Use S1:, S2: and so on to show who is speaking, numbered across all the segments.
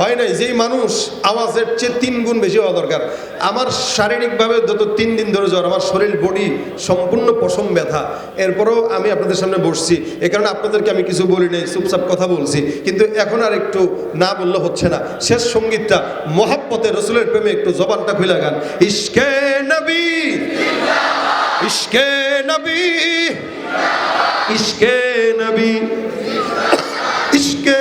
S1: হয় নাই, যেই মানুষ আওয়াজের চেয়ে তিন গুণ বেশি হওয়া দরকার। আমার শারীরিকভাবে যত তিন দিন ধরে জ্বর, আমার শরীর, বডি সম্পূর্ণ পশম ব্যথা। এরপরেও আমি আপনাদের সামনে বসছি। এ কারণে আপনাদেরকে আমি কিছু বলি নাই, চুপচাপ কথা বলছি। কিন্তু এখন আর একটু না বললে হচ্ছে না। শেষ সঙ্গীতটা, মহাব্বতে রসুলের প্রেমে একটু জবানটা খুলে গান। ইশকে নবী ইশকে নবী ইশকে নবী, ইশকে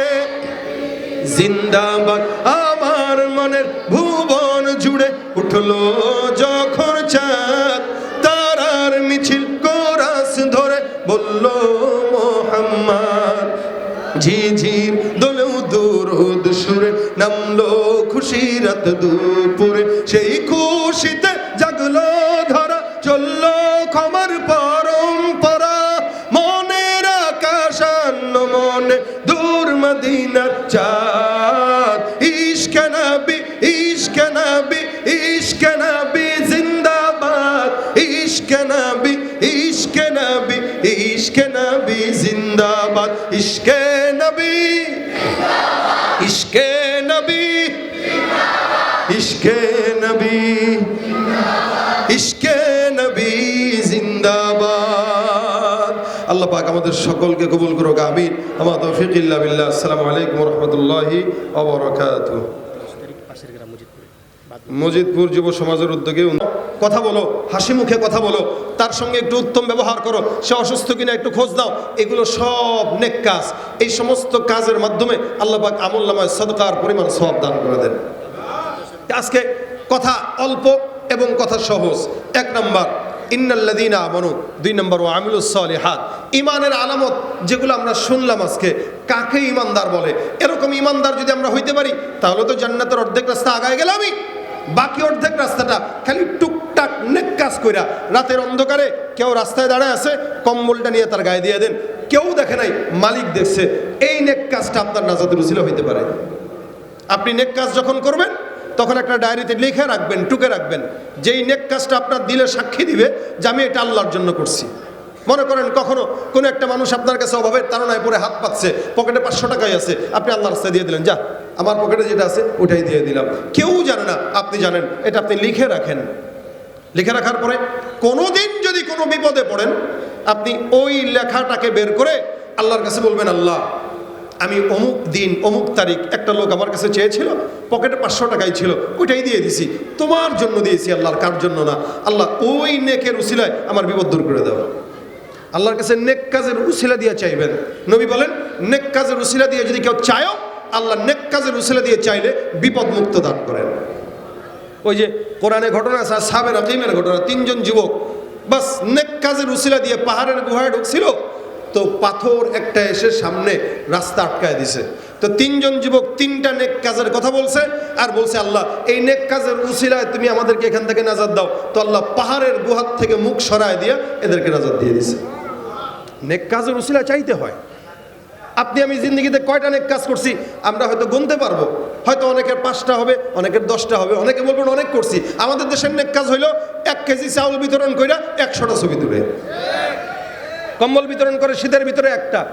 S1: জিন্দাবাদ। আমার মনের ভুবন জুড়ে উঠল যখন চাঁদ। তারার মিছিল কোরাস ধরে বলল, মোহাম্মদ। ঝিঝির দলেও দুরুদ সুরে নামলো খুশি রাত দুপুরে। সেই খুশিতে আমাদের সকলকে কবুল করুক, আমিন। আমার তৌফিক বিল্লাহ। আসসালামু আলাইকুম রাহমাতুল্লাহি ওয়া বারাকাতুহু। মজিদপুর যুব সমাজের উদ্যোগে কথা বলো, হাসি মুখে কথা বলো, তার সঙ্গে একটু উত্তম ব্যবহার করো। সে অসুস্থ কিনা একটু খোঁজ দাও এগুলো সব নেক কাজ। এই সমস্ত কাজের মাধ্যমে আল্লাহ পাক আমুল্লামায় সদকার পরিমাণ সব দান করে দেন। আজকে কথা অল্প এবং কথা সহজ। এক নম্বর ইন্নাল্লাদিনা আমানু, দুই নম্বর ও আমিলুস সালিহাত। ইমানের আলামত যেগুলো আমরা শুনলাম আজকে, কাকে ইমানদার বলে? এরকম ইমানদার যদি আমরা হইতে পারি, তাহলে তো জান্নাতের অর্ধেক রাস্তা আগায় গেলামই বাকি অর্ধেক রাস্তাটা খালি টুকটাক নেক কাজ কইরা, রাতের অন্ধকারে কেউ রাস্তায় দাঁড়ায় আছে, কম্বলটা নিয়ে তার গায়ে দিয়ে দেন। কেউ দেখে নাই, মালিক দেখছে, এই নেক কাজটা আপনার উচিলা হইতে পারে। আপনি নেক কাজ যখন করবেন তখন একটা ডায়েরিতে লিখে রাখবেন, টুকে রাখবেন, যেই নেক কাজটা আপনার দিলে সাক্ষী দিবে যে আমি এটা আল্লাহর জন্য করছি। মনে করেন কখনো কোনো একটা মানুষ আপনার কাছে অভাবের তাড়নায় পরে হাত পাচ্ছে পকেটে পাঁচশো টাকাই আছে, আপনি আল্লাহর রাস্তায় দিয়ে দিলেন, যা, আমার পকেটে যেটা আছে ওটাই দিয়ে দিলাম। কেউ জানে না, আপনি জানেন, এটা আপনি লিখে রাখেন। লিখে রাখার পরে কোনো দিন যদি কোনো বিপদে পড়েন, আপনি ওই লেখাটাকে বের করে আল্লাহর কাছে বলবেন, আল্লাহ আমি অমুক দিন, অমুক তারিখ একটা লোক আমার কাছে চেয়েছিল, পকেটে পাঁচশো টাকাই ছিল, ওইটাই দিয়ে দিছি। তোমার জন্য দিয়েছি আল্লাহর, কার জন্য না? আল্লাহ ওই নেকের উসিলায় আমার বিপদ দূর করে দাও। আল্লাহর কাছে নেক কাজের উসিলা দিয়ে চাইবেন। নবী বলেন, নেক কাজের উসিলা দিয়ে যদি কেউ চায়ও, আল্লাহ নেক কাজের উসিলা দিয়ে চাইলে বিপদ মুক্ত দান করেন। ওই যে কোরআনে ঘটনা আছে সাবের আকিমের ঘটনা, তিনজন যুবক, বাস নেক কাজের উসিলা দিয়ে পাহাড়ের গুহায় ঢুকছিল তো পাথর একটা এসে সামনে রাস্তা আটকায় দিছে। তো তিনজন যুবক তিনটা নেক কাজের কথা বলছে আর বলছে, আল্লাহ, এই নেক কাজের উসিলায় তুমি আমাদেরকে এখান থেকে নাজাদ দাও। তো আল্লাহ পাহাড়ের গুহার থেকে মুখ সরায় দিয়ে এদেরকে নাজাদ দিয়ে দিছে। নেক কাজের উসিলা চাইতে হয়। আপনি, আমি জিন্দগিতে কয়টা নেক কাজ করছি, আমরা হয়তো গুনতে পারব। হয়তো অনেকের পাঁচটা হবে, অনেকের দশটা হবে, অনেকে বলবেন অনেক করছি। আমাদের দেশের নেক কাজ হইল এক কেজি চাউল বিতরণ কইরা একশোটা ছবি তুলে। কম্বল বিতরণ করে, শীতের ভিতরে একটা।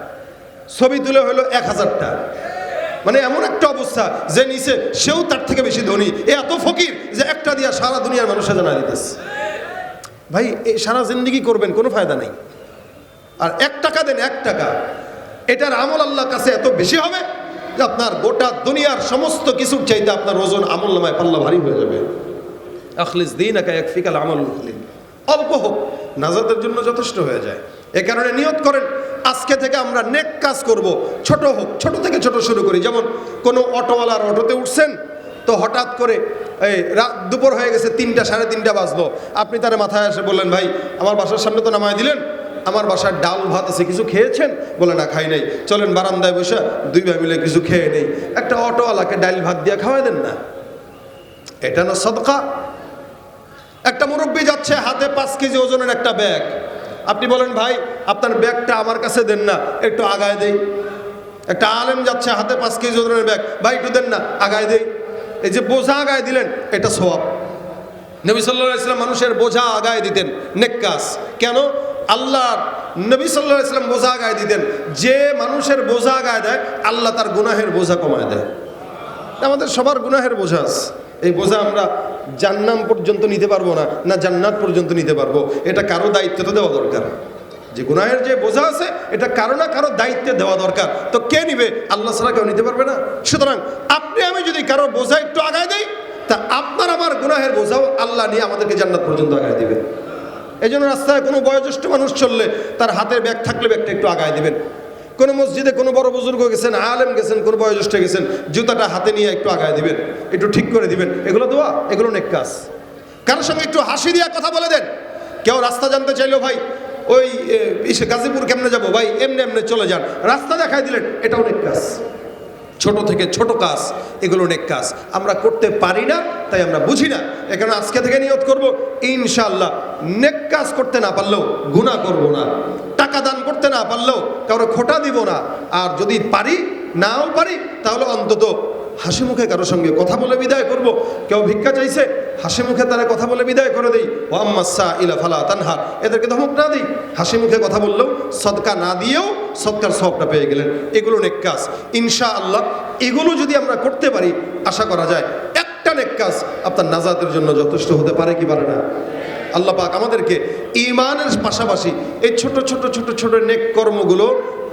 S1: ছবি তুলে হলো এক হাজারটা। মানে এমন একটা অবস্থা যে নিচে সেও তার থেকে বেশি ধনী। এ এত ফকির যে একটা দিয়া সারা দুনিয়ার মানুষে জানা দিতেছে। ভাই এই সারা জিন্দগি করবেন, কোনো ফায়দা নেই। আর এক টাকা দেন, এক টাকা। এটার আমল আল্লাহর কাছে এত বেশি হবে যে আপনার গোটা দুনিয়ার সমস্ত কিছুর চাইতে আপনার ওজন আমল নামায় পাল্লা ভারী হয়ে যাবে। আখলিস দিন একা এক ফিকাল আমল অল্প হোক, নাজাতের জন্য যথেষ্ট হয়ে যায়। এ কারণে নিয়ত করেন, আজকে থেকে আমরা নেক কাজ করব। ছোট হোক, ছোট থেকে ছোট শুরু করি। যেমন কোনো অটোওয়ালার অটোতে উঠছেন, তো হঠাৎ করে এই রাত দুপুর হয়ে গেছে, তিনটা, সাড়ে তিনটা বাজলো। আপনি তার মাথায় এসে বললেন, ভাই, আমার বাসার সামনে তো নামায় দিলেন, আমার বাসার ডাল ভাত আছে, কিছু খেয়েছেন? বলে, না, খাই নাই। চলেন বারান্দায় বসে দুই ভাই মিলে কিছু খেয়ে নেই। একটা অটোওয়ালাকে ডাল ভাত দিয়ে খাওয়াই দেন না। এটা না সদকা। একটা মুরব্বী যাচ্ছে, হাতে পাঁচ কেজি ওজনের একটা ব্যাগ। আপনি বলেন, ভাই, আপনার ব্যাগটা আমার কাছে দেন না, একটু আগায় দেই। একটা আলেম যাচ্ছে, হাতে পাঁচ কেজি ওজনের ব্যাগ। ভাই, একটু দেন না, আগায় দেই। এই যে বোঝা আগায় দিলেন, এটা সোয়াব নবী সাল্লাহ ইসলাম মানুষের বোঝা আগায় দিতেন, নেক্কাস। কেন? আল্লাহ নবী সাল্লাহ ইসলাম বোঝা আগায় দিতেন। যে মানুষের বোঝা আগায় দেয়, আল্লাহ তার গুনাহের বোঝা কমায় দেয়। আমাদের সবার গুনাহের বোঝা আছে। এই বোঝা আমরা জান্নাম পর্যন্ত নিতে পারব না না জান্নাত পর্যন্ত নিতে পারব। এটা কারও দায়িত্ব তো দেওয়া দরকার। যে গুনাহের যে বোঝা আছে, এটা কারও না কারও দায়িত্বে দেওয়া দরকার। তো কে নিবে? আল্লাহ ছাড়া কেউ নিতে পারবে না। সুতরাং আপনি, আমি যদি কারও বোঝা একটু আগায় দেই, তা আপনার আমার গুনাহের বোঝাও আল্লাহ নিয়ে আমাদেরকে জান্নাত পর্যন্ত আগায় দিবে এই জন্য রাস্তায় কোনো বয়োজ্যেষ্ঠ মানুষ চললে তার হাতের ব্যাগ থাকলে ব্যাগটা একটু আগায় দিবেন। কোনো মসজিদে কোনো বড় বুজুর্গ গেছেন, আলেম গেছেন, কোনো বয়োজ্যেষ্ঠ গেছেন, জুতাটা হাতে নিয়ে একটু আগায় দিবেন, একটু ঠিক করে দিবেন, এগুলো দোয়া, এগুলো অনেক কাজ। কারোর সঙ্গে একটু হাসি দিয়া কথা বলে দেন। কেউ রাস্তা জানতে চাইলো, ভাই, ওই গাজীপুর কেমনে যাব? ভাই, এমনি এমনি চলে যান। রাস্তা দেখাই দিলেন, এটা অনেক কাজ। ছোট থেকে ছোট কাজ, এগুলো অনেক কাজ। আমরা করতে পারি না, তাই আমরা বুঝি না। এখানে আজকে থেকে নিয়ত করব ইনশাল্লাহ নেক কাজ করতে না পারলেও গুণা করব না। টাকা দান করতে না পারলেও কারও খোটা দিব না। আর যদি পারি, নাও পারি, তাহলে অন্তত হাসি মুখে কারোর সঙ্গে কথা বলে বিদায় করব। কেউ ভিক্ষা চাইছে, হাসি মুখে তারা কথা বলে বিদায় করে দিই। ও আম্মাসা ইলা ফালা তানহা, এদেরকে ধমক না দিই। হাসি মুখে কথা বললেও সদকা না দিয়েও সদকার সবটা পেয়ে গেলেন। এগুলো নেক কাজ। ইনশা আল্লাহ এগুলো যদি আমরা করতে পারি, আশা করা যায়, একটা নেক কাজ আপনার নাজাতের জন্য যথেষ্ট হতে পারে কি পারে না? আল্লাহ পাক আমাদেরকে ইমানের পাশাপাশি এই ছোট ছোট ছোট ছোট নেক কর্মগুলো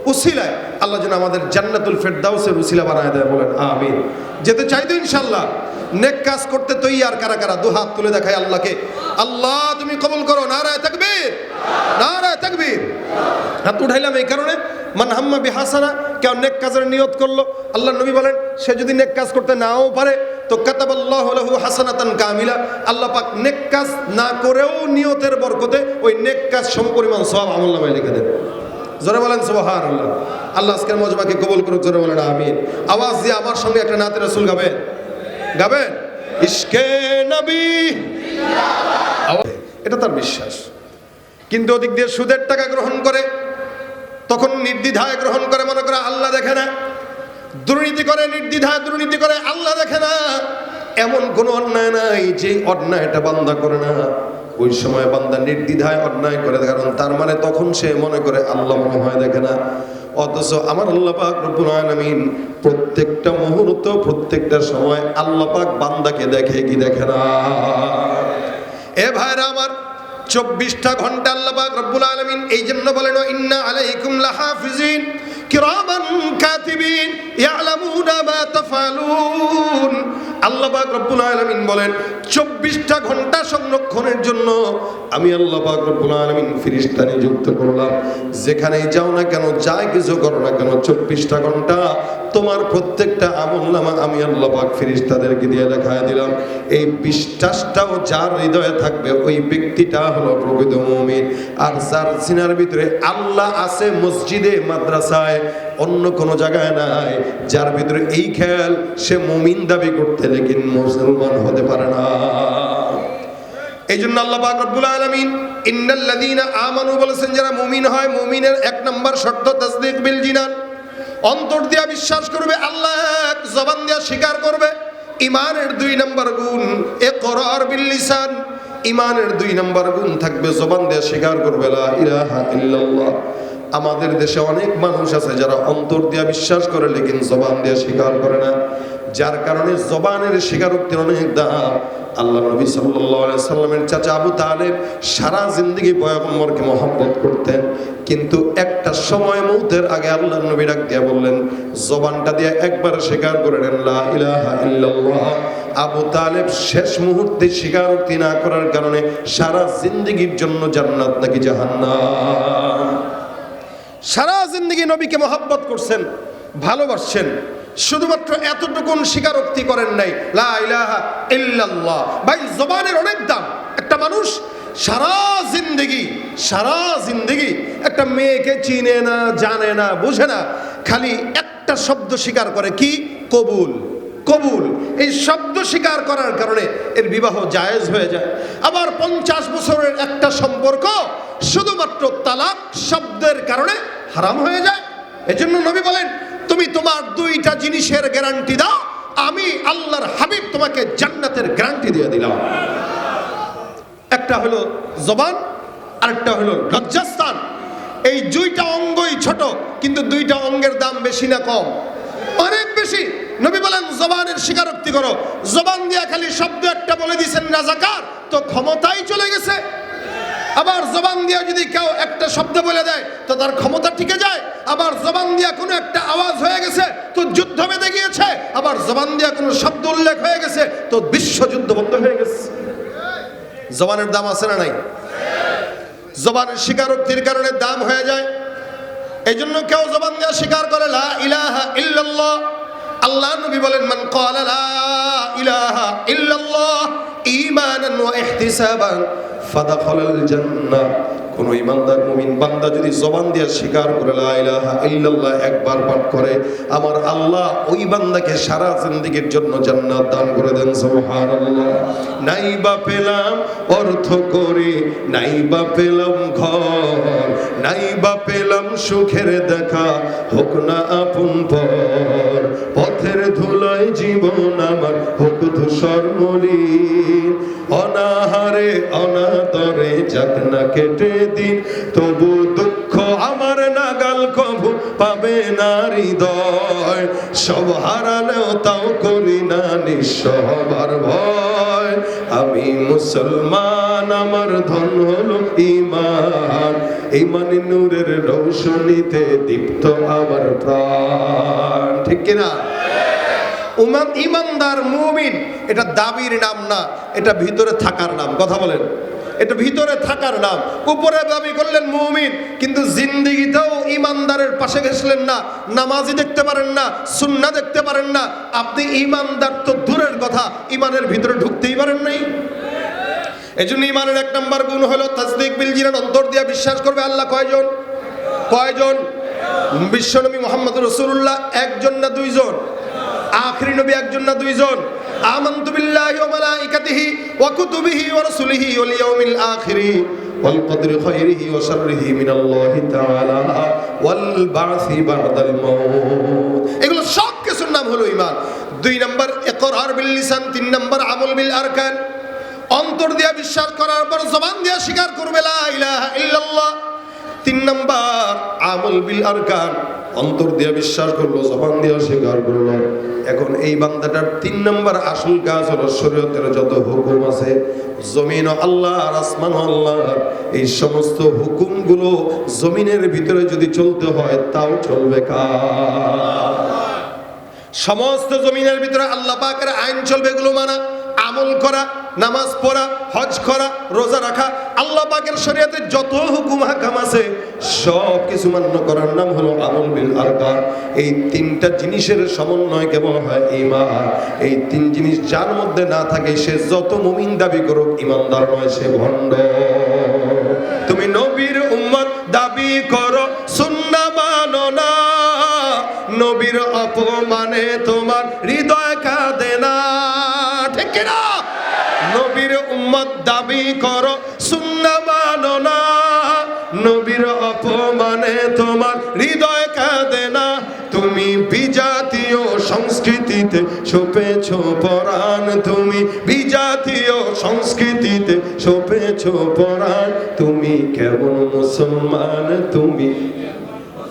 S1: উসিলায় আল্লাহ যেন আমাদের জান্নাতুল ফেরদাউসের উসিলা বানায় দেয়, বলেন, আমিন। যেতে চাই তো ইনশাল্লাহ নেক কাজ করতে তৈরি আর কারা কারা? দু হাত তুলে দেখায় আল্লাহকে। আল্লাহ, তুমি কবল করো। নারায় তাকবীর। নারায় তাকবীর। হাত উঠাইলাম এই কারণে। মান হাম্মা বিহাসানা, কেউ নেক কাজের নিয়ত করল। আল্লাহ নবী বলেন, সে যদি নেক কাজ করতে নাও পারে, তো কাতাবাল্লাহু লাহু হাসানাতান কামিলা। আল্লাহ পাক নেক কাজ না করেও নিয়তের বরকতে ওই নেক কাজ সমপরিমাণ সওয়াব আমলনামায় লিখে দেন। জোরে বলেন সুবহান আল্লাহ আল্লাহ আজকের মজমাকে কবুল করুক, জোরে বলেন আমিন। আওয়াজ দিয়ে আমার সঙ্গে একটা নাতে রাসূল গাবেন। গাবেন? ইশকে নবী। এটা তার বিশ্বাস। কিন্তু ওদিক দিয়ে সুদের টাকা গ্রহণ করে, তখন নির্দ্বিধায় গ্রহণ করে, মনে করে আল্লাহ দেখে না। দুর্নীতি করে, নির্দ্বিধায় দুর্নীতি করে, আল্লাহ দেখে না। এমন কোনো অন্যায় নাই যে অন্যায়টা বান্দা করে না। ওই সময় বান্দা নির্দ্বিধায় অন্যায় করে, কারণ তার মানে তখন সে মনে করে, আল্লাহ মনে হয় দেখে না। অথচ আমার আল্লাহ পাক রব্বুল আলামিন প্রত্যেকটা মুহূর্ত, প্রত্যেকটা সময় আল্লাহ পাক বান্দাকে দেখে কি দেখে না। এ ভাইরা আমার, চব্বিশটা ঘণ্টা আল্লাহ পাক রব্বুল আলামিন এই জন্য বলেন ইন্না আলাইকুম লাহাফিজিন। কিরামান কাতিবিন ইয়ালামুনা মা তাফালুন। আল্লাহ রব্বুল আলামিন বলেন, চব্বিশটা ঘণ্টা সংরক্ষণের জন্য আমি আল্লাহ পাক রব্বুল আলামিন ফিরিস্তা নিযুক্ত করলাম। যেখানেই যাও না কেন যাই কিছু করো না কেন, চব্বিশটা ঘণ্টা তোমার প্রত্যেকটা আমল নামা আমি আল্লাহ ফিরিস্তাদেরকে দিয়ে দেখায় দিলাম। এই বিশ্বাসটাও যার হৃদয়ে থাকবে, ওই ব্যক্তিটা হলো প্রকৃত মুমিন। আর যার সিনার ভিতরে আল্লাহ আছে, মসজিদে, মাদ্রাসায় অন্য কোনো জায়গায় নাই, যার ভিতরে এই খেয়াল সে মুমিন দাবি করতে, লেকিন মুসলমান হতে পারে না। এই জন্য আল্লাহ পাক রব্বুল আলামিন ইন্নাল্লাযীনা আমানু বলেছেন, যারা মুমিন হয়, মুমিনের এক নম্বর শর্ত তাসদীক বিল জিনান। অন্তর দিয়া বিশ্বাস করবে, আল্লাহ জবান দিয়া স্বীকার করবে। ইমানের দুই নম্বর গুণ এ করার বিল লিসান। ইমানের দুই নম্বর গুণ থাকবে, জবান দিয়া স্বীকার করবে, লা ইলাহা ইল্লাল্লাহ। আমাদের দেশে অনেক মানুষ আছে যারা অন্তর দিয়া বিশ্বাস করে, লেকিন জবান দিয়া স্বীকার করে না। যার কারণে জবানের স্বীকারোক্তির অনেক দাম। আল্লাহ নবী সাল্লাল্লাহু সাল্লামের চাচা আবু তালেব সারা জিন্দগি পয়গম্বরকে মহব্বত করতেন। কিন্তু একটা সময় মৌতের আগে আল্লাহ নবী ডাক দিয়া বললেন, জবানটা দিয়ে একবার স্বীকার করে নেন ইল্লাল্লাহ। আবু তালেব শেষ মুহূর্তে স্বীকারোক্তি না করার কারণে সারা জিন্দগির জন্য জান্নাত নাকি জাহান্নাম। সারা জিন্দগি নবীকে মহাব্বত করছেন, ভালোবাসছেন, শুধুমাত্র এতটুকুন স্বীকারোক্তি করেন নাই ভাই, জবানের অনেক দাম। একটা মানুষ সারা জিন্দগি সারা জিন্দগি একটা মেয়েকে চিনে না, জানে না, বুঝে না, খালি একটা শব্দ স্বীকার করে কি? কবুল। কবুল। এই শব্দ স্বীকার করার কারণে এর বিবাহ জায়েজ হয়ে যায়। আবার পঞ্চাশ বছরের একটা সম্পর্ক শুধুমাত্র তালাক শব্দের কারণে হারাম হয়ে যায়। এজন্য নবী বলেন, তুমি তোমার দুইটা জিনিসের গ্যারান্টি দাও, আমি আল্লাহর হাবিব তোমাকে জান্নাতের গ্যারান্টি দিয়ে দিলাম। একটা হলো জবান, আরেকটা হলো লজ্জাস্থান। এই দুইটা অঙ্গই ছোট, কিন্তু দুইটা অঙ্গের দাম বেশি না কম। নবী বলেন, জবানের স্বীকারোক্তি করো। জবান দিয়া খালি শব্দ একটা বলে দিয়েছেন, রাজাকার, তো ক্ষমতাই চলে গেছে। আবার জবান দিয়া যদি কেউ একটা শব্দ বলে দেয়, তো তার ক্ষমতা টিকে যায়। আবার জবান দিয়া কোনো একটা আওয়াজ হয়ে গেছে, তো যুদ্ধ বেঁধে গিয়েছে। আবার জবান দিয়া কোনো শব্দ উল্লেখ হয়ে গেছে, তো বিশ্বযুদ্ধ বন্ধ হয়ে গেছে। জবানের দাম আছে না নাই? জবানের স্বীকারোক্তির কারণে দাম হয়ে যায়। এই জন্য কেউ জবান দেওয়া স্বীকার করে, লা ইলাহা ইল্লাল্লাহ আল্লাহ নবী বলেন, মান ক্বালা লা ইলাহা ইল্লাল্লাহ ঈমানান ওয়া ইহতিসাবান ফাদাখালাল জান্নাহ। কোন ইমানদার মুমিন বান্দা যদি জবান দিয়ে স্বীকার করে, লা ইলাহা ইল্লাল্লাহ একবার পাঠ করে, আমার আল্লাহ ওই বান্দাকে সারা জিন্দেগীর জন্য জান্নাত দান করে দেন, সুবহানাল্লাহ। নাই বা পেলাম অর্থ করে, নাই বা পেলাম ঘর, নাই বা পেলাম সুখের দেখা, হোক না আপন পর পথের ধুলায় জীবন আমার হোক ধূসর মলিন অনাহারে অনাতরে যাক না কেটে দিন তবু পাবে না হৃদয়, সব হারালেও তাও করি না নিঃস্ব হবার ভয়। আমি মুসলমান, আমার ধন হলো ইমান ইমানি নূরের রৌশনীতে দীপ্ত আমার প্রাণ। ঠিক কিনা? উমান ইমানদার মুমিন, এটা দাবির নাম না, এটা ভিতরে থাকার নাম। কথা বলেন। এটা ভিতরে থাকার নাম। উপরে দাবি করলেন মুমিন, কিন্তু জিন্দিগিতেও ইমানদারের পাশে গেছিলেন না, নামাজি দেখতে পারেন না, সুন্না দেখতে পারেন না। আপনি ইমানদার তো দূরের কথা, ইমানের ভিতরে ঢুকতেই পারেন নাই। এই জন্য ইমানের এক নম্বর গুণ হলো তাজদিক বিল জিরান অন্তর দিয়া বিশ্বাস করবে আল্লাহ কয়জন? কয়জন? বিশ্বনবী মোহাম্মদ রসুল্লাহ একজন না দুইজন? আখরি নবী একজন না দুইজন? আমানতু বিল্লাহি ওয়া মালাইকাতিহি ওয়া কুতুবিহি ওয়া রাসূলিহি ওয়াল ইয়াউমিল আখিরি। ওয়াল কদরি খাইরিহি ওয়া শাররিহি মিনাল্লাহি তাআলা ওয়াল বা'সি বা'দাল মাউত। এগুলো সব কিছুর নাম হলো ঈমান। দুই নাম্বার, ইকরার বিল লিসান, তিন নাম্বার, আমল বিল আরকান। অন্তর দিয়া বিশ্বাস করার পর জবান দিয়া স্বীকার করবে, লা ইলাহা ইল্লাল্লাহ। তিন নাম্বার, আমল বিল আরকান। অন্তর দিয়া বিশ্বাস করল, জবান দিয়া স্বীকার করল। এখন এই বান্দাটার তিন নম্বর আসল কাজ হলো শরীয়তের যত হুকুম আছে, জমিন আল্লাহ আসমান আল্লাহ, এই সমস্ত হুকুমগুলো জমিনের ভিতরে যদি চলতে হয়, তাও চলবে কার? সমস্ত জমিনের ভিতরে আল্লাহ পাকের আইন চলবে এগুলো মানা। আমল করা, নামাজ পড়া, হজ করা, রোজা রাখা, আল্লাহ পাকের শরীয়তে যত হুকুম হাকাম আছে, সব কিছু মান্য করার নাম হলো আমল বিল আরকান। এই তিনটা জিনিসের সমন্বয় কেবল হয়? ইমান এই তিন জিনিস যার মধ্যে না থাকে, সে যত মুমিন দাবি করুক ইমানদার নয়, সে ভণ্ড। সংস্কৃতিতে সোপেছ পরাণ তুমি বিজাতীয় সংস্কৃতিতে সোপেছ পরাণ তুমি কেমন মুসলমান তুমি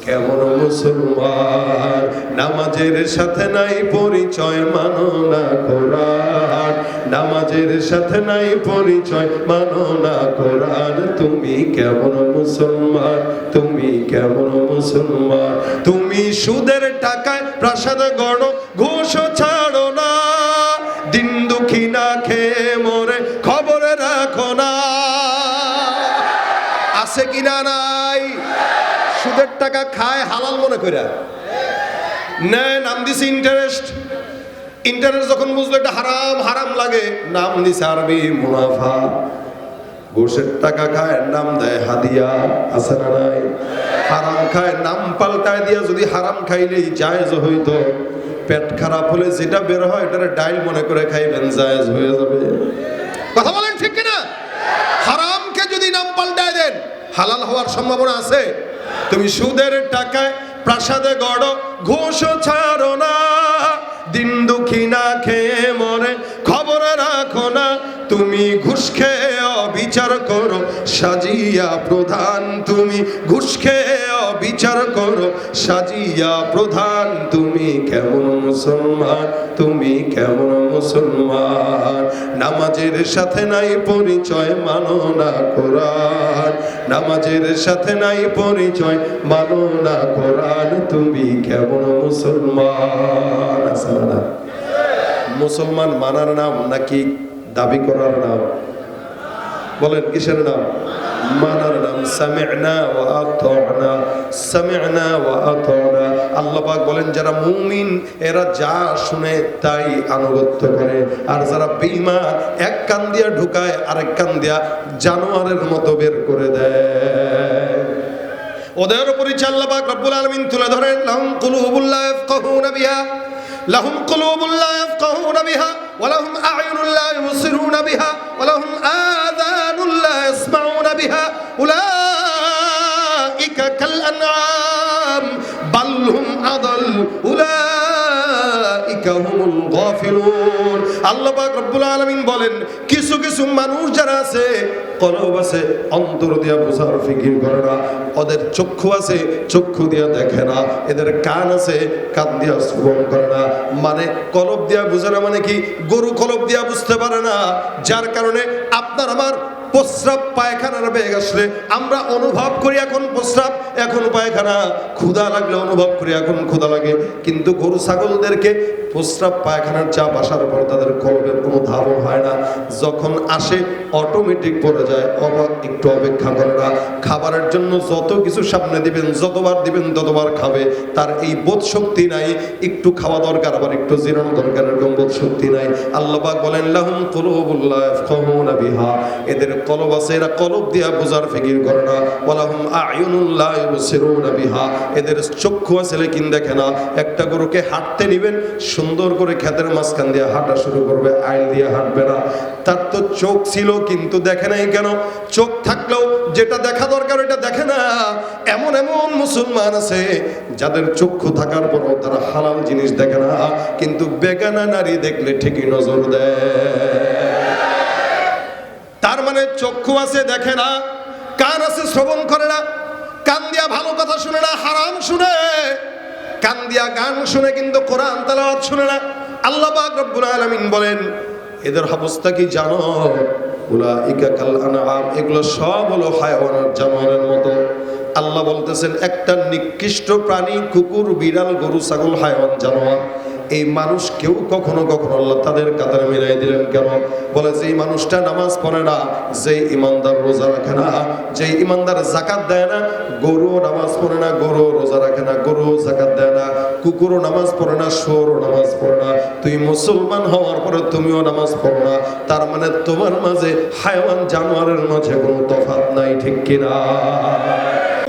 S1: কেমন মুসলমান? নামাজের সাথে নাই পরিচয় মানো না কোরআন। নামাজের সাথে নাই পরিচয় মানো না কোরআন। তুমি কেমন মুসলমান? তুমি কেমন মুসলমান? তুমি সুদের টাকায় প্রাসাদ গড় ঘুষ টাকা খায় হালাল মনে করে নেয়, নাম দিছে ইন্টারেস্ট ইন্টারেস্ট যখন বুঝলো এটা হারাম হারাম লাগে, নাম দিছে আরবি মুনাফা। ঘুষের টাকা খায়, নাম দেয় হাদিয়া, আছে না নাই? হারাম খায়, নাম পাল্টায় দিয়া যদি হারাম খাইলেই জায়েজ হইতো। পেট খারাপ হলে যেটা বের হয়, এটারে ডাইল মনে করে খাইবেন, জায়েজ হয়ে যাবে। কথা বলেন ঠিক কিনা? হারামকে যদি নাম পাল্টায় দেন, হালাল হওয়ার সম্ভাবনা আছে? তুমি সুদের টাকায় প্রাসাদে গড় ঘুষ ছাড়ো না। দিন দুঃখী না করো, সাজিয়া প্রধান তুমি। ঘুষ খেয়ে অবিচার করো, সাজিয়া প্রধান তুমি কেমন মুসলমান, তুমি কেমন মুসলমান। নামাজের সাথে নাই পরিচয় মানো না কোরআন। নামাজের সাথে নাই পরিচয় মানো না কোরআন, তুমি কেমন মুসলমান। মুসলমান মানার নাম নাকি দাবি করার নাম? বলেন, কিসের নাম? মানার নাম, সামি'না আল্লাহ বলেন, যারা মুমিন, এরা যা শুনে তাই আনুগত্য করে। আর যারা এক কান দিয়া ঢুকায়, আরেক কান দিয়া জানোয়ারের মতো বের করে দেয়। ওদের পরিচয় রব্বুল তুলে ধরেন, লাহুম কুলুবুল লা ইয়াফকাহুনা বিহা, লাহুম কুলুবুল লা ইয়াফকাহুনা বিহা বিহা, ওয়া লাহুম বিহা উলাইকা কাল আনআম বাল হুম আল্লাহ পাক রব্বুল বলেন, কিছু কিছু মানুষ যারা আছে কলব আছে, অন্তর দিয়া বোঝার ফিকির করে না। ওদের চক্ষু আছে, চক্ষু দিয়া দেখে না। এদের কান আছে, কান দিয়া শ্রবণ করে না। মানে কলব দিয়া বুঝে না মানে কি, গরু কলব দিয়া বুঝতে পারে না। যার কারণে আপনার আমার প্রস্রাব পায়খানার বেগ আসলে আমরা অনুভব করি এখন প্রস্রাব, এখন পায়খানা। ক্ষুধা লাগলে অনুভব করি, এখন ক্ষুধা লাগে। কিন্তু গরু ছাগলদেরকে প্রস্রাব পায়খানার চাপ আসার পর তাদের কলবের কোনো ধারণ হয় না। যখন আসে অটোমেটিক পড়ে যায়, অবাক একটু অপেক্ষা করে না। খাবারের জন্য যত কিছু সামনে দিবেন, যতবার দিবেন, ততবার খাবে। তার এই বোধ শক্তি নাই। একটু খাওয়া দরকার, আবার একটু জিরানো দরকার, এরকম বোধ শক্তি নাই। আল্লাহ বলেন, লাহুম কুলুবুল্লাহ বিহা। এদের কলব আছে, এরা কলব দিয়া বোঝার ফিকির করে না। ওয়ালাহুম আয়ুনুল্লাহ ইউবসিরুনা বিহা। এদের চক্ষু আছে লেকিন দেখে না। একটা গরুকে হাঁটতে নিবেন, সুন্দর করে ক্ষেতের মাঝখান দিয়ে হাঁটা শুরু করবে, আইল দিয়ে হাঁটবে না। তার তো চোখ ছিল, কিন্তু দেখে নাই কেন? চোখ থাকলেও যেটা দেখা দরকার ওটা দেখে না। এমন এমন মুসলমান আছে, যাদের চক্ষু থাকার পরও তারা হালাল জিনিস দেখে না, কিন্তু বেগানা নারী দেখলে ঠিকই নজর দেয়। তার মানে চক্ষু আছে, দেখে না। কান আছে, শ্রবণ করে না। কান দিয়া ভালো কথা শুনে না, হারাম শুনে। কান দিয়া গান শুনে কিন্তু কোরআন তালাওয়াত শুনে না। আল্লাহ পাক রব্বুল আলামিন বলেন, এদের অবস্থা কি জানো? উলাইকা কাল আনআম এগুলো সব হলো হায়াওয়ানের জানোয়ারের মতো। আল্লাহ বলতেছেন, একটা নিকৃষ্ট প্রাণী, কুকুর, বিড়াল, গরু, ছাগল, হায়াওয়ান, জানোয়ার এই মানুষ কেউ কখনো কখনো আল্লাহ তাদের কাতারে মিলাই দিলেন কেন? বলে যে মানুষটা নামাজ পড়ে না যে ইমানদার রোজা রাখে না যে ইমানদার জাকাত দেয় না গরু নামাজ পড়ে না গরু রোজা রাখে না গরু জাকাত দেয় না, কুকুরও নামাজ পড়ে না, শুয়োরও নামাজ পড়ে না, তুই মুসলমান হওয়ার পরে তুমিও নামাজ পড়ো না, তার মানে তোমার মাঝে হায়াওয়ান জানোয়ারের মাঝে কোনো তফাৎ নাই, ঠিক কিনা?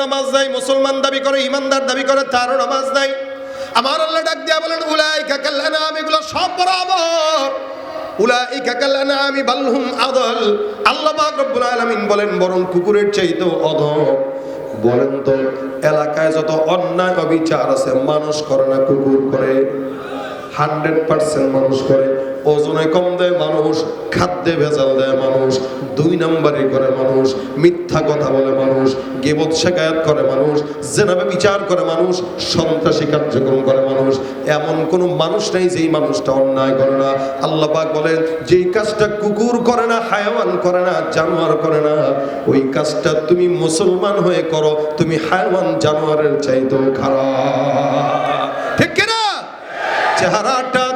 S1: নামাজ নাই, মুসলমান দাবি করে, ইমানদার দাবি করে, তারও নামাজ নাই। আমার আল্লাহ ডাক দিয়া বলেন উলাই কাকাল্লানা আমি এগুলো সব বরাবর। উলাই কাকাল্লানা আমি বালহুম আদল। আল্লাহ পাক রব্বুল আলামিন বলেন, বরং কুকুরের চাইতেও অধম। বলেন তো, এলাকায় যত অন্যায় অবিচার আছে, মানুষ করে না, কুকুর করে। হান্ড্রেড পার্সেন্ট মানুষ করে। ওজনে কম দেয় মানুষ, খাদ্যে ভেজাল দেয় মানুষ, দুই নাম্বারই করে মানুষ, মিথ্যা কথা বলে মানুষ, গেবত শেখায়াত করে মানুষ, জেনাবে বিচার করে মানুষ, সন্ত্রাসী কার্যক্রম করে মানুষ। এমন কোনো মানুষ নেই যেই মানুষটা অন্যায় করে না। আল্লাহ পাক বলেন, যেই কাজটা কুকুর করে না, হায়াওয়ান করে না, জানোয়ার করে না, ওই কাজটা তুমি মুসলমান হয়ে করো, তুমি হায়াওয়ান জানোয়ারের চাইতেও খারাপ। ঠিক কিনা? চেহারাটা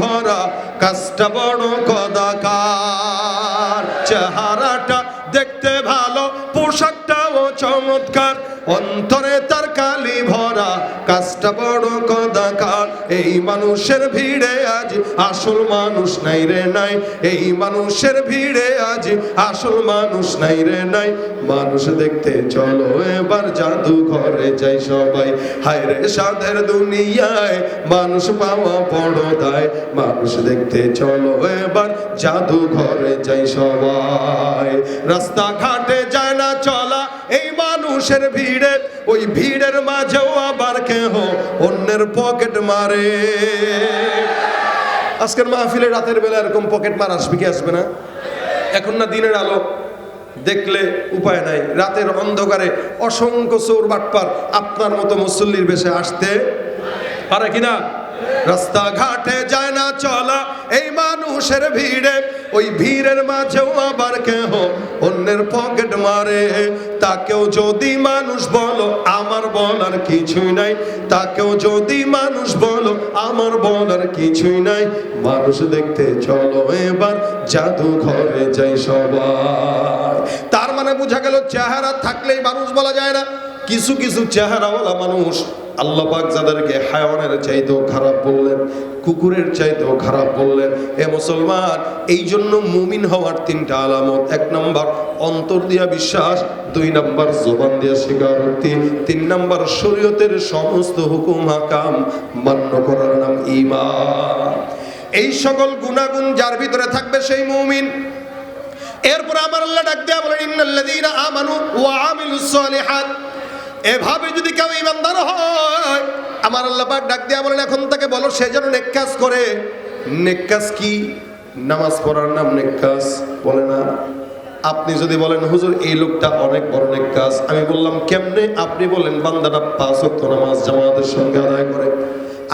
S1: ভরা কাজটা বড় কদাকার। চেহারাটা দেখতে ভালো, পোশাকটাও চমৎকার। অন্তরে তার কালি ভরা, কাজটা বড় কদাকার। এই মানুষের ভিড়ে আজ আসল মানুষ নাই রে নাই। এই মানুষের ভিড়ে আজ আসল মানুষ নাই রে নাই। মানুষ দেখতে চলো, এবার জাদু ঘরে যাই সবাই। হায় রে সাধের দুনিয়ায় মানুষ পাওয়া বড় দায়। মানুষ দেখতে চলো, এবার জাদু ঘরে যাই সবাই। রাস্তা ঘাটে যায় না চলা মানুষের ভিড়ে, ওই ভিড়ের মাঝেও আবার কেহ অন্যের পকেট মারে। আজকের মাহফিলে রাতের বেলা এরকম পকেট মার আসবে কি আসবে না? এখন না দিনের আলো, দেখলে উপায় নাই। রাতের অন্ধকারে অসংখ্য চোর বাটপার আপনার মতো মুসল্লির বেশে আসতে পারে কিনা? রাস্তাঘাটে যায় না চলা, এই মানুষের ভিড়ে, ওই ভিড়ের মাঝেও আবার কেহ অন্যের পকেট মারে। তাকেও যদি মানুষ বলো, আমার বলার কিছুই নাই। তাকেও যদি মানুষ বলো, আমার বলার কিছুই নাই। মানুষ দেখতে, চলো এবার জাদু ঘরে যাই সবাই। তার মানে বোঝা গেল, চেহারা থাকলেই মানুষ বলা যায় না। কিছু কিছু চেহারাওয়ালা মানুষ আল্লাহ পাক যাদেরকে হায়ওয়ানের চাইতেও খারাপ বললেন, কুকুরের চাইতেও খারাপ বললেন, এ মুসলমান এই জন্য মুমিন হওয়ার তিনটা আলামত। এক নম্বর, অন্তর দিয়া বিশ্বাস, দুই নম্বর, জবান দিয়া স্বীকারোক্তি, তিন নম্বর, শরীয়তের সমস্ত হুকুম হাকাম মান্য করার নাম ঈমান। এই সকল গুণাগুণ যার ভিতরে থাকবে সেই মুমিন। এরপর আমার আল্লাহ ডাক দেয়া বলেন, ইন্নাল্লাযীনা আমানু ওয়া আমিলুস সালিহাত। এভাবে যদি কেউ ইমানদার হয়, আমার আল্লাহ পাক ডাক দেয়া বলেন, এখন তাকে বলো, সে যেন নেক কাজ করে। নেক কাজ কি? নামাজ পড়ার নাম নেক কাজ বলে না। আপনি যদি বলেন, হুজুর, এই লোকটা অনেক বড় নেক কাজ আমি বললাম, কেমনে? আপনি বলেন, বান্দাটা পাঁচ ওয়াক্ত নামাজ জামাতের সঙ্গে আদায় করে।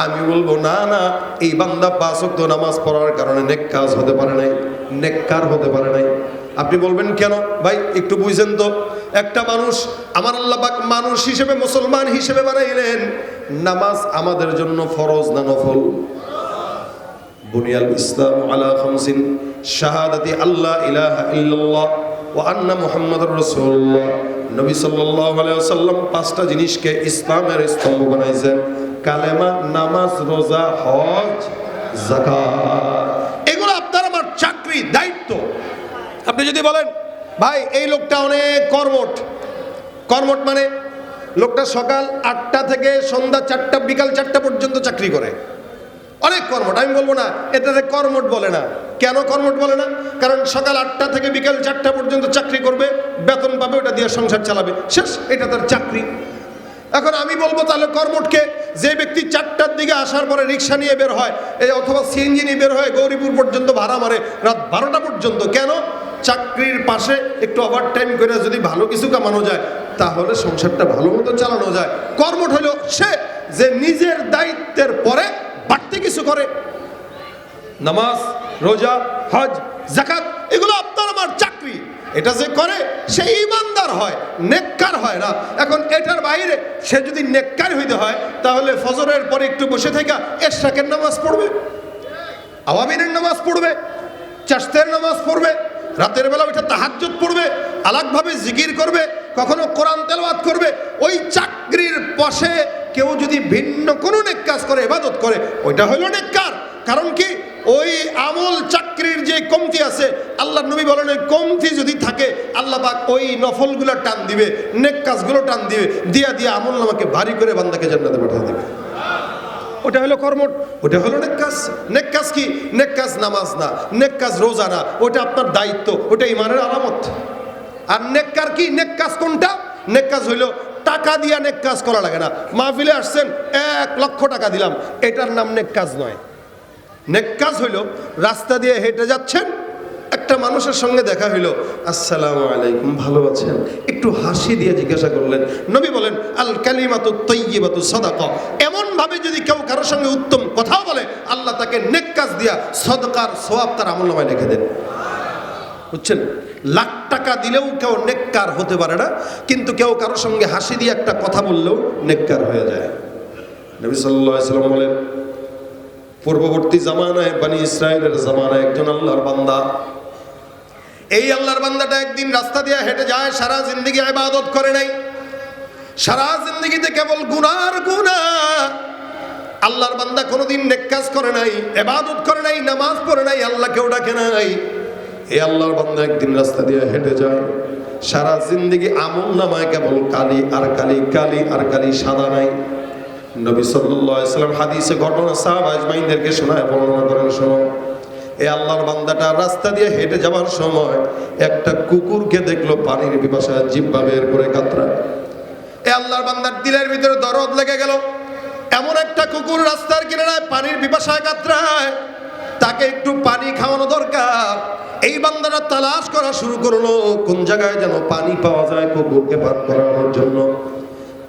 S1: আমি বলব, না না, এই বান্দা পাঁচ ওয়াক্ত নামাজ পড়ার কারণে নেক কাজ হতে পারে নাই, নেককার হতে পারে নাই। আপনি বলবেন কেন? ভাই, একটু বুঝেন তো। একটা মানুষ আমার আল্লাহ পাক মানুষ হিসেবে, মুসলমান হিসেবে বানাইলেন। নামাজ আমাদের জন্য ফরজ না নফল? বুনিয়াল ইসলাম আলা খামসিন। শাহাদাতি আল্লাহ ইলাহা ইল্লাল্লাহ ও আন্না মুহাম্মাদুর রাসূলুল্লাহ। নবী সাল্লাল্লাহু আলাইহি ওয়াসাল্লাম পাঁচটা জিনিসকে ইসলামের স্তম্ভ বানাইছেন। কালেমা, নামাজ, রোজা, হজ, যাকাত এগুলো আপনার আমার চাকরি দায়িত্ব আপনি যদি বলেন, ভাই, এই লোকটা অনেক কর্মট কর্মট মানে লোকটা সকাল আটটা থেকে সন্ধ্যা চারটা, বিকাল চারটা পর্যন্ত চাকরি করে। অনেক কর্মট আমি বলব না, এটাতে কর্মট বলে না। কেন কর্মট বলে না? কারণ সকাল আটটা থেকে বিকাল চারটা পর্যন্ত চাকরি করবে, বেতন পাবে, ওটা দিয়ে সংসার চালাবে। শেষ, এটা তার চাকরি। এখন আমি বলব তাহলে কর্মটকে যে ব্যক্তি চারটার দিকে আসার পরে রিক্সা নিয়ে বের হয় অথবা সিএনজি নিয়ে বের হয়, গৌরীপুর পর্যন্ত ভাড়া মারে, রাত বারোটা পর্যন্ত। কেন? চাকরির পাশে একটু ওভার টাইম করে যদি ভালো কিছু কামানো যায়, তাহলে সংসারটা ভালো মতো চালানো যায়। কর্মঠ হলো সে যে নিজের দায়িত্বের পরে বাড়তি কিছু করে। নামাজ, রোজা, হজ জাকাত এগুলো আপনার আমার চাকরি। এটা যে করে, সে ইমানদার হয়, নেককার হয় না। এখন এটার বাইরে সে যদি নেককার হইতে হয়, তাহলে ফজরের পরে একটু বসে থেকে এশরাকের নামাজ পড়বে আওয়ামিনের নামাজ পড়বে, চাষতের নামাজ পড়বে রাতের বেলা ওইটা তাহাজ্জুদ পড়বে, আলাকভাবে জিকির করবে, কখনো কোরআন তেলাওয়াত করবে, ওই চাকরির পাশে কেউ যদি ভিন্ন কোনো নেক কাজ করে, ইবাদত করে, ওইটা হলো নেককার। কারণ কি? ওই আমল চাকরির যে কমতি আছে আল্লাহ নবী বলেন ওই কমতি যদি থাকে, আল্লাহ পাক ওই নফলগুলো টান দিবে নেক কাজগুলো টান দিবে, দিয়া দিয়া আমল নামাকে ভারী করে বান্দাকে জান্নাতে পাঠিয়ে দিবে। ওটা হলো কর্ম ওটা হলো নেক কাজ নেক কাজ কি? নেক কাজ নামাজ না নেক কাজ রোজা না, ওটা আপনার দায়িত্ব, ওটা ইমানের আলামত। আর নেককার কি? নেক কাজ কোনটা? নেক কাজ হইল টাকা দিয়ে নেক কাজ করা লাগে না। মাহফিলে আসছেন, এক লক্ষ টাকা দিলাম। এটার নাম নেক কাজ নয়। নেক কাজ হইল রাস্তা দিয়ে হেঁটে যাচ্ছেন, একটা মানুষের সঙ্গে দেখা হইল, আসসালামু আলাইকুম, ভালো আছেন? একটু হাসি দিয়ে জিজ্ঞাসা করলেন। নবী বলেন, আল কালিমাতু তৈয়িবাতু সাদাকা। ভাবে যদি কেউ কারোর সঙ্গে উত্তম কথা বলে, আল্লাহ তাকে নেক কাজ দিয়া সদকার সওয়াব তার আমলনামায় রেখে দেন। বুঝছেন? লাখ টাকা দিলেও কেউ নেককার হতে পারে না, কিন্তু কেউ কারোর সঙ্গে হাসি দিয়ে একটা কথা বললেও নেককার হয়ে যায়। নবী সাল্লাম বলেন, পূর্ববর্তী জামানায় বানি ইসরায়েলের জামানায় একজন আল্লাহর বান্দা, এই আল্লাহর বান্দাটা একদিন রাস্তা দিয়ে হেঁটে যায়, সারা জিন্দগি ইবাদত করে নাই। সারা জিন্দগিতে কেবল গুনার গুনাহ আল্লাহর বান্দা কোনোদিন নেক কাজ করে নাই এবাদত করে নাই, নামাজ পড়ে নাই, আল্লাহকেও ডাকে নাই। এই আল্লাহর বান্দা একদিন রাস্তা দিয়ে হেঁটে যায়। সারা জিন্দগি আমল নামায় কেবল কালি আর কালি কালি আর কালি সাদা নাই। নবী সাল্লাম হাদিসে ঘটনা সাহাবা আজমাইনদেরকে শোনায়, বর্ণনা করেন, শোনো। এই আল্লাহর বান্দাটা রাস্তা দিয়ে হেঁটে যাওয়ার সময় একটা কুকুরকে দেখল পানির পিপাসায় জিব্বা বের করে কাতরায়। এ আল্লাহর বান্দার দিলের ভিতরে দরদ লেগে গেল। এমন একটা কুকুর রাস্তার কিনারায় পানির পিপাসায় কাতরায় তাকে একটু পানি খাওয়ানো দরকার। এই বান্দারা তালাশ করা শুরু করল, কোন জায়গায় যেন পানি পাওয়া যায় কুকুরকে পান করানোর জন্য।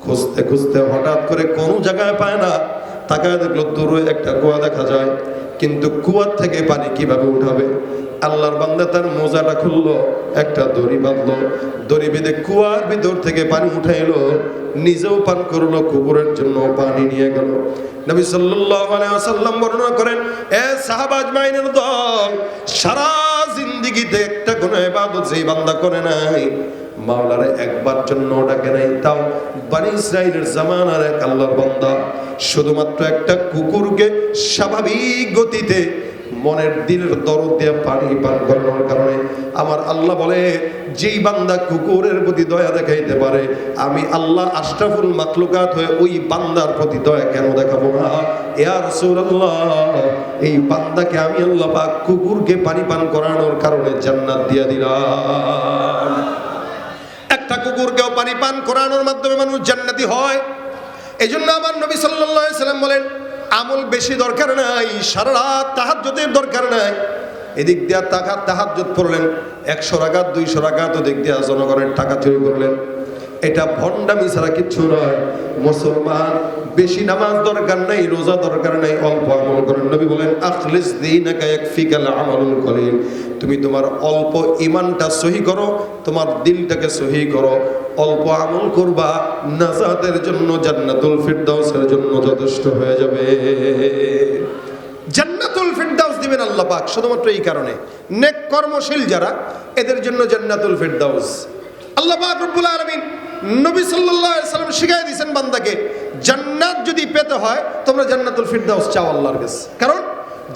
S1: খুঁজতে খুঁজতে হঠাৎ করে কোন জায়গায় পায় না। তাকায় দেখল দূরে একটা কুয়া দেখা যায়, কিন্তু কুয়ার থেকে পানি কীভাবে উঠাবে? আল্লাহর বান্দা তার মোজাটা খুললো, একটা দড়ি বাঁধলো। দড়ি বেঁধে কুয়ার ভিতর থেকে পানি উঠাইলো, নিজেও পান করল, কুকুরের জন্য পানি নিয়ে গেল। নবী সাল্লাল্লাহু আলাইহি ওয়াসাল্লাম বর্ণনা করেন, এ সাহাবাজ মাইনের দল, সারা জিন্দেগিতে একটা কোনো ইবাদত যেই বান্দা করে নাই। মাওলারে একবার জন্য ডাকে নাই, তাও বানি ইসরাইলের জামানার এক আল্লাহর বান্দা। শুধুমাত্র একটা কুকুরকে স্বাভাবিক গতিতে মনের দিলের দরদ দিয়ে পানি পান করানোর কারণে আমার আল্লাহ বলে, যেই বান্দা কুকুরের প্রতি দয়া দেখাইতে পারে, আমি আল্লাহ আশরাফুল মাকলুকাত হয়ে ওই বান্দার প্রতি দয়া কেন দেখাবো না? ইয়া রাসূলুল্লাহ, এই বান্দাকে আমি আল্লাহ পাক কুকুরকে পানি পান করানোর কারণে জান্নাত দিয়ে দিলাম। একটা কুকুরকেও পানি পান করানোর মাধ্যমে মানুষ জান্নাতি হয়। এই জন্য আমার নবী সাল্লাম বলেন, আমল বেশি দরকার নাই, সারা রাত তাহাজ্জুদের দরকার নাই। এদিক দিয়া টাকা তাহাজ্জুদ পড়লেন একশো রাকাত, দুইশো রাকাত ওদিক দিয়া জনগণের টাকা চুরি করলেন। এটা ভণ্ডামি ছাড়া কিচ্ছু নয়। মুসলমান, বেশি নামাজ দরকার নাই, রোজা দরকার নাই, অল্প আমল করেন। নবী বলেন, আখলিস দীনাকা ইয়াকফিকাল আমালুল কলিল। তুমি তোমার অল্প ইমানটা সহি করো তোমার দিলটাকে সহি করো। অল্প আমল করবা, নাজাতের জন্য, জান্নাতুল ফিরদাউসের জন্য যথেষ্ট হয়ে যাবে। জান্নাতুল ফিরদাউস দিবেন আল্লাহ পাক, শুধুমাত্র এই কারণে। নেক কর্মশীল যারা, এদের জন্য জান্নাতুল ফিরদাউস। আল্লাহ পাক রব্বুল আলামিন নবী সাল্লাল্লাহু আলাইহি সাল্লাম শিখাই দিয়েছেন বান্দাকে, জান্নাত যদি পেতে হয়, তোমরা জান্নাতুল ফিরদাউস চাও আল্লাহর কাছে। কারণ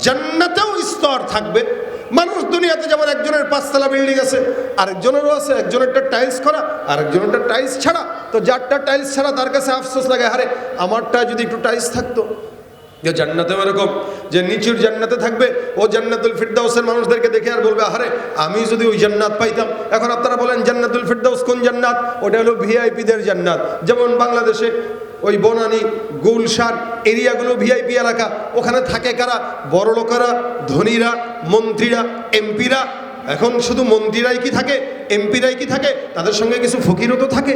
S1: জান্নাতেও স্তর থাকবে মানুষ দুনিয়াতে যেমন একজনের পাঁচতলা বিল্ডিং আছে, আরেকজনেরও আছে, একজনেরটা টাইলস করা, আরেকজনেরটা টাইলস ছাড়া। তো যারটা টাইলস ছাড়া তার কাছে আফসোস লাগে, আরে আমারটা যদি একটু টাইলস থাকতো। যে জান্নাতে এরকম, যে নিচুর জান্নাতে থাকবে, ও জান্নাতুল ফিরদাউসের মানুষদেরকে দেখে আর বলবে, আরে আমি যদি ওই জান্নাত পাইতাম। এখন আপনারা বলেন, জান্নাতুল ফিরদাউস কোন জান্নাত? ওটা হলো ভিআইপিদের জান্নাত। যেমন বাংলাদেশে ওই বনানি গুলশান এরিয়াগুলো ভিআইপি এলাকা। ওখানে থাকে কারা? বড় লোকেরা ধনীরা, মন্ত্রীরা, এমপিরা। এখন শুধু মন্ত্রীরাই কি থাকে? এমপিরাই কি থাকে? তাদের সঙ্গে কিছু ফকিরও তো থাকে।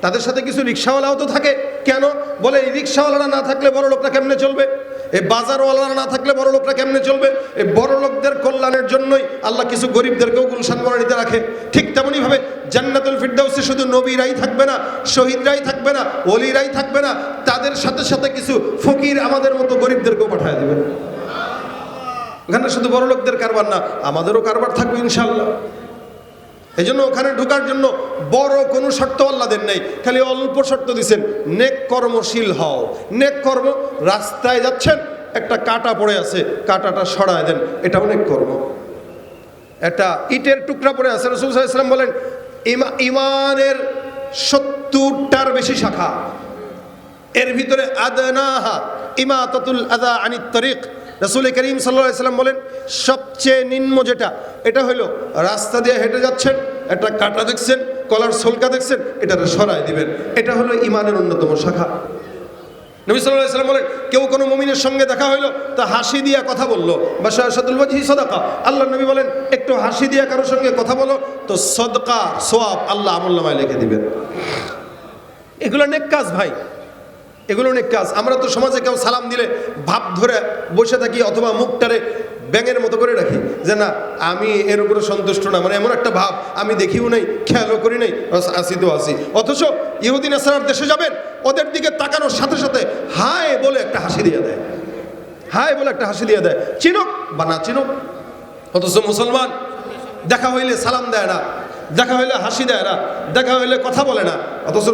S1: তাদের সাথে কিছু রিক্সাওয়ালাও তো থাকে। কেন? বলে এই রিক্সাওয়ালারা না থাকলে বড় লোকরা কেমনে চলবে? এই বাজারওয়ালারা না থাকলে বড় লোকরা কেমনে চলবে? এই বড় লোকদের কল্যাণের জন্যই আল্লাহ কিছু গরিবদেরকেও গুলশান বরানিতে রাখে। ঠিক তেমনই ভাবে জান্নাতুল ফিরদাউসে শুধু নবীরাই থাকবে না, শহীদরাই থাকবে না অলিরাই থাকবে না, তাদের সাথে সাথে কিছু ফকির আমাদের মতো গরিবদেরকেও পাঠায় দেবে ওখানে শুধু বড় লোকদের কারবার না, আমাদেরও কারবার থাকবে ইনশাল্লাহ এই জন্য ওখানে ঢোকার জন্য বড় কোনো শর্ত আল্লাহ দেন নাই। খালি অল্প শর্ত দিছেন, নেক কর্মশীল হও। নেক কর্ম, রাস্তায় যাচ্ছেন, একটা কাটা পড়ে আছে, কাটাটা সরায় দেন, এটা অনেক কর্ম। একটা ইটের টুকরা পড়ে আছে, রসুল ইসলাম বলেন, ইমা ইমানের সত্তরটার বেশি শাখা। এর ভিতরে আদনাহা, ইমাতাতুল আদা আনিত তরিক রসুল করিম সাল্লাহ সাল্লাম বলেন, সবচেয়ে নিম্ন যেটা, এটা হলো রাস্তা দিয়ে হেঁটে যাচ্ছেন, একটা কাটা দেখছেন, কলার সলকা দেখছেন এটা সরাই দিবেন। এটা হলো ইমানের অন্যতম শাখা। নবী সাল্লাহ সাল্লাম বলেন, কেউ কোনো মমিনের সঙ্গে দেখা হইল, তা হাসি দিয়া কথা বলল। বা সাদুল বাজি সদাকা। আল্লাহ নবী বলেন, একটু হাসি দিয়া কারোর সঙ্গে কথা বলো, তো সদকা, সোয়াব আল্লাহ আমল্লামায় লিখে দিবেন। এগুলো নেক কাজ ভাই। এগুলো অনেক কাজ। আমরা তো সমাজে কেউ সালাম দিলে ভাব ধরে বসে থাকি অথবা মুখটারে ব্যাঙের মতো করে রাখি। যে না, আমি এর উপরে সন্তুষ্ট না। মানে এমন একটা ভাব আমি দেখিও নাই, খেয়ালও করি নাই আসি তো আসি। অথচ ইহুদিন আসার দেশে যাবেন, ওদের দিকে তাকানোর সাথে সাথে হায় বলে একটা হাসি দিয়ে দেয়। হায় বলে একটা হাসি দিয়ে দেয়। চিনুক বা না চিনুক। অথচ মুসলমান দেখা হইলে সালাম দেয় না, দেখা হইলে হাসি দেয় না, দেখা হইলে কথা বলে না। অথচ